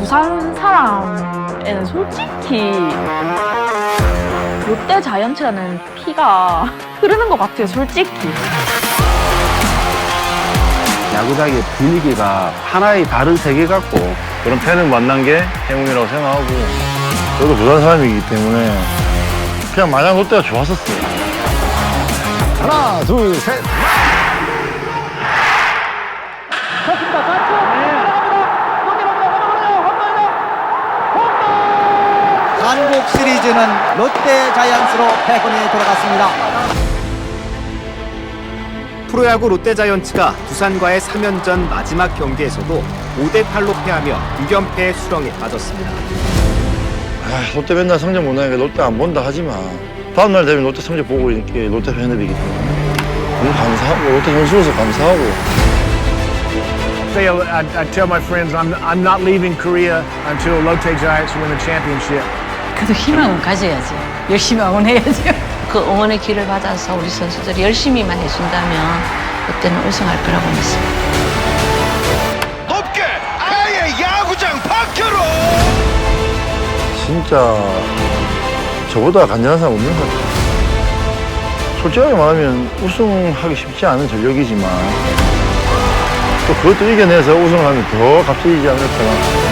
부산 사람에는 솔직히 롯데 자이언츠라는 피가 흐르는 것 같아요, 솔직히. 야구장의 분위기가 하나의 다른 세계 같고 그런 팬을 만난 게 행운이라고 생각하고 저도 부산 사람이기 때문에 그냥 마냥 롯데가 좋았었어요. 하나 둘 셋 한국 시리즈는 롯데 자이언츠로 패권이 돌아갔습니다. 프로야구 롯데 자이언츠가 두산과의 3연전 마지막 경기에서도 5대 8로 패하며 6연패의 수렁에 빠졌습니다. 아, 롯데 맨날 성적 못 나니까 롯데 안 본다 하지 마. 다음 날 되면 롯데 성적 보고 이렇게 롯데 팬들이기 때문에 너무 감사하고 롯데 선수로서 감사하고 I tell my friends, I'm, I'm not leaving Korea until Lotte Giants win the championship. 그래도 희망은 가져야지. 열심히 응원해야죠. 그 응원의 길을 받아서 우리 선수들이 열심히만 해준다면 그때는 우승할 거라고 믿습니다. 높게 아예 야구장 밖으로 진짜 저보다 간절한 사람 없는 것 같아요. 솔직하게 말하면 우승하기 쉽지 않은 전력이지만 또 그것도 이겨내서 우승하면 더 값지지 않을까.